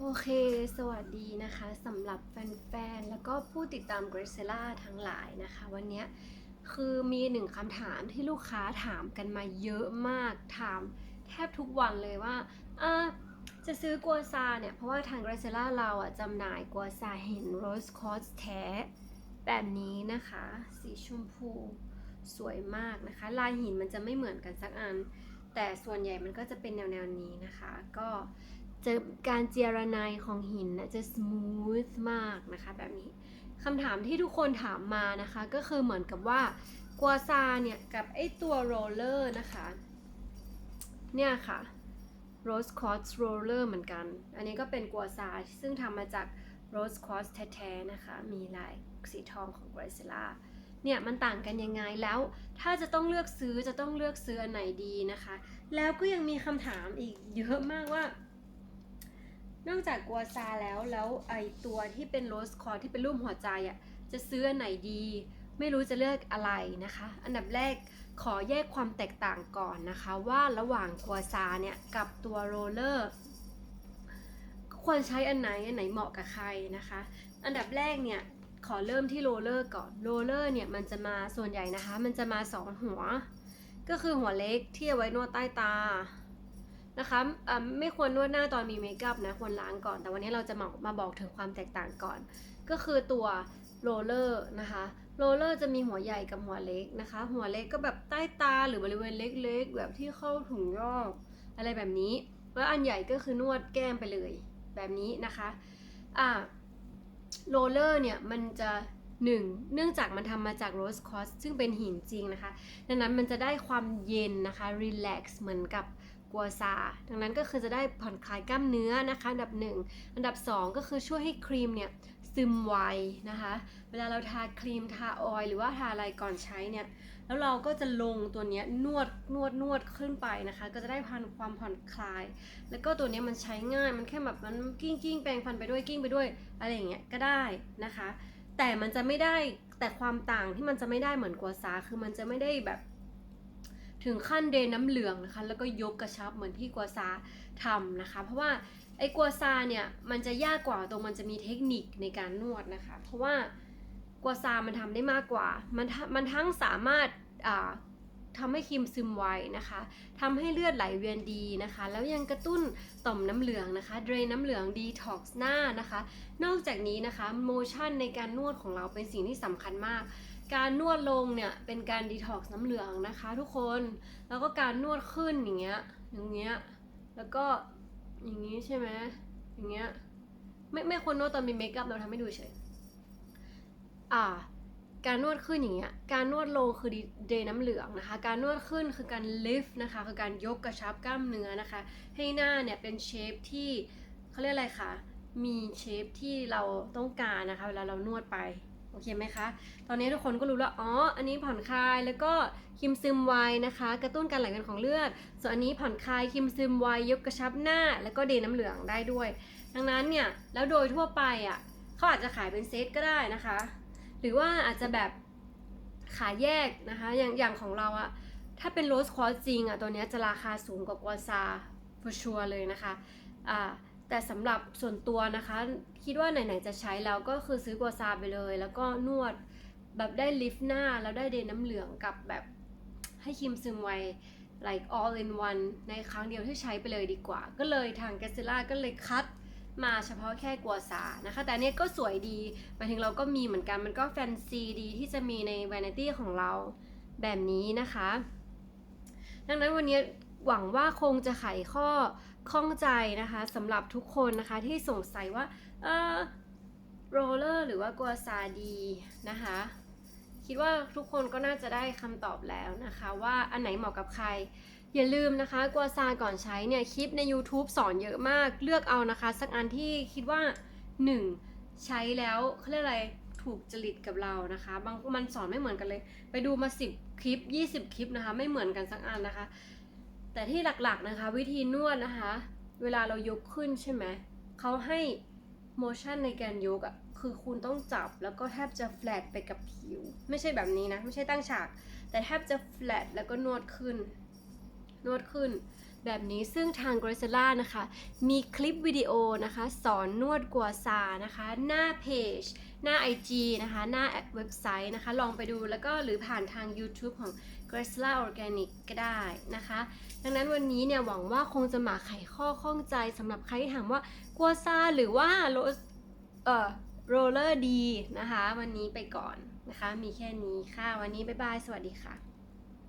โอเค สวัสดีนะคะสำหรับแฟนๆ แล้วก็ผู้ติดตาม g r a c e l l a ทั้งหลายนะคะ วันนี้คือมีหนึ่งคำถามที่ลูกค้าถามกันมาเยอะมากถามแทบทุกวันเลยว่าอะจะซื้อกัวซาเนี่ย เพราะว่าทาง g r a c e l l a เราอะจำหน่ายกัวซาเห็นโรสคอสแท้แบบนี้นะคะ สีชมพูสวยมากนะคะ ลายหินมันจะไม่เหมือนกันสักอัน แต่ส่วนใหญ่มันก็จะเป็นแนวๆนี้นะคะ ก็ จะการเจียระไนของหินนะจะส o ู t h มากนะคะแบบนี้คำถามที่ทุกคนถามมานะคะ ก็คือเหมือนกับว่ากัวซาเนี่ยกับไอตัวโรลเลอร์นะคะเนี่ยค่ะ Rose Quartz Roller เหมือนกัน อันนี้ก็เป็นกัวซาซึ่งทำมาจาก Rose Quartz แท้ๆนะคะ มีลายสีทองของ g r a c e l l a เนี่ยมันต่างกันยังไงแล้วถ้าจะต้องเลือกซื้อจะต้องเลือกซื้ออันไหนดีนะคะ แล้วก็ยังมีคำถามอีกเยอะมากว่า นอกจากกัวซาแล้วแล้วไอตัวที่เป็นโรสคอร์ที่เป็นรูปหัวใจอะ่ะจะซื้ออันไหนดี ไม่รู้จะเลือกอะไรนะคะ อันดับแรกขอแยกความแตกต่างก่อนนะคะ ว่าระหว่างกัวซาเนี่ยกับตัวโรเลอร์ควรใช้อันไหนอันไหนเหมาะกับใครนะคะ อันดับแรกเนี่ยขอเริ่มที่โรเลอร์ก่อนโรเลอร์เนี่ยมันจะมาส่วนใหญ่นะคะ มันจะมาสองหัว ก็คือหัวเล็กที่เอาไว้นวดใต้ตา นะคะไม่ควรนวดหน้าตอนมีเมคอัพนะควรล้างก่อน แต่วันนี้เราจะมามาบอกถึงความแตกต่างก่อน ก็คือตัวโรลเลอร์นะคะโรลเลอร์จะมีหัวใหญ่กับหัวเล็กนะคะ หัวเล็กก็แบบใต้ตาหรือบริเวณเล็กๆ แบบที่เข้าถุงยอกอะไรแบบนี้แล้วอันใหญ่ก็คือนวดแก้มไปเลยแบบนี้นะคะอ่าโรลเลอร์เนี่ยมันจะหนึ่งเนื่องจากมันทำมาจากโรสคอสซึ่งเป็นหินจริงนะคะ ดังนั้นมันจะได้ความเย็นนะคะรีแลกซ์เหมือนกับ กัวซา ดังนั้นก็คือจะได้ผ่อนคลายกล้ามเนื้อนะคะ อันดับหนึ่งอันดับสองก็คือช่วยให้ครีมเนี่ยซึมไวนะคะ เวลาเราทาครีมทาออยล์หรือว่าทาอะไรก่อนใช้เนี่ย แล้วเราก็จะลงตัวนี้นวดนวดนวดขึ้นไปนะคะ ก็จะได้พันความผ่อนคลาย แล้วก็ตัวนี้มันใช้ง่าย มันแค่แบบมันกิ้งกิ้งแปรงฟันไปด้วยกิ้งไปด้วยอะไรอย่างเงี้ยก็ได้นะคะ แต่มันจะไม่ได้แต่ความต่างที่มันจะไม่ได้เหมือนกัวซาคือมันจะไม่ได้แบบ ถึงขั้นเดนน้ำเหลืองนะคะ แล้วก็ยกกระชับเหมือนที่กัวซาทำนะคะ เพราะว่าไอ้กัวซาเนี่ยมันจะยากกว่าตรงมันจะมีเทคนิคในการนวดนะคะ เพราะว่ากัวซามันทำได้มากกว่า มันมันทั้งสามารถอ่าทำให้ครีมซึมไวนะคะทำให้เลือดไหลเวียนดีนะคะ แล้วยังกระตุ้นต่อมน้ำเหลืองนะคะ เดรนน้ำเหลืองดีท็อกซ์หน้านะคะ นอกจากนี้นะคะโมชั่นในการนวดของเราเป็นสิ่งที่สำคัญมาก การนวดลงเนี่ยเป็นการดีท็อกซ์น้ำเหลืองนะคะทุกคนแล้วก็การนวดขึ้นอย่างเงี้ยอย่างเงี้ยแล้วก็อย่างงี้ใช่ไหมอย่างเงี้ยไม่ไม่ควรนวดตอนมีเมคอัพเราทำให้ดูเฉยอ่า การนวดขึ้นอย่างเงี้ยการนวดลงคือเดน้ำเหลืองนะคะ การนวดขึ้นคือการลิฟต์นะคะคือการยกกระชับกล้ามเนื้อนะคะ ให้หน้าเนี่ยเป็นเชฟที่เขาเรียกอะไรคะมีเชฟที่เราต้องการนะคะเวลาเรานวดไป อเคไหมคะ ตอนนี้ทุกคนก็รู้แล้ว อ๋อ อันนี้ผ่อนคลาย แล้วก็ครีมซึมไวนะคะ กระตุ้นการไหลเวียนของเลือด ส่วนอันนี้ผ่อนคลายครีมซึมไวยกกระชับหน้า แล้วก็เดน้ำเหลืองได้ด้วย ดังนั้นเนี่ย แล้วโดยทั่วไปอะเขาอาจจะขายเป็นเซตก็ได้นะคะ หรือว่าอาจจะแบบขายแยกนะคะ อย่างอย่างของเราอะถ้าเป็นโรสคอร์สจริงอะตัวนี้จะราคาสูงกว่ากวาซา for sure เลยนะคะ อ่า แต่สำหรับส่วนตัวนะคะ คิดว่าไหนๆจะใช้แล้วก็คือซื้อกัวซาไปเลย แล้วก็นวดแบบได้ลิฟต์หน้าแล้วได้เดนน้ำเหลืองกับแบบให้ครีมซึมไว like all in one ในครั้งเดียวที่ใช้ไปเลยดีกว่า ก็เลยทางแกส i ล่าก็เลยคัดมาเฉพาะแค่กัวซานะคะ แต่เนี้ยก็สวยดีหมายถึงเราก็มีเหมือนกันมันก็แฟนซีดีที่จะมีใน vanity ของเราแบบนี้นะคะ ดังนั้นวันนี้หวังว่าคงจะไขข้อ ข้องใจนะคะสำหรับทุกคนนะคะที่สงสัยว่าเออโรลเลอร์หรือว่ากัวซาดีนะคะ คิดว่าทุกคนก็น่าจะได้คำตอบแล้วนะคะ ว่าอันไหนเหมาะกับใคร อย่าลืมนะคะกัวซาก่อนใช้เนี่ยคลิปใน YouTube สอนเยอะมากเลือกเอานะคะ สักอันที่คิดว่า 1. ใช้แล้วเขาเรียกอะไรถูกจริตกับเรานะคะ บางมันสอนไม่เหมือนกันเลย ไปดูมา 10 คลิป 20 คลิปนะคะ ไม่เหมือนกันสักอันนะคะ แต่ที่หลักๆนะคะ วิธีนวดนะคะ เวลาเรายกขึ้นใช่ไหมเขาให้ motion ในการยกอะ่ะคือคุณต้องจับแล้วก็แทบจะแฟลตไปกับผิว ไม่ใช่แบบนี้นะ ไม่ใช่ตั้งฉาก แต่แทบจะแฟลตแล้วก็นวดขึ้น นวดขึ้น แบบนี้ซึ่งทาง g r a c e l a นะคะ มีคลิปวิดีโอนะคะ สอนนวดกัวซานะคะ หน้าเพจ หน้า IG นะคะ หน้าเว็บไซต์นะคะ ลองไปดูแล้วก็หรือผ่านทาง YouTube ของ g r a c e l a Organic ก็ได้นะคะ ดังนั้นวันนี้เนี่ยหวังว่าคงจะมาไขข้อข้องใจสำหรับใครที่ถามว่ากัวซาหรือว่าโรเอ่อโรลเลอร์ดีนะคะ วันนี้ไปก่อนนะคะ มีแค่นี้ค่ะ วันนี้บ๊ายบาย สวัสดีค่ะ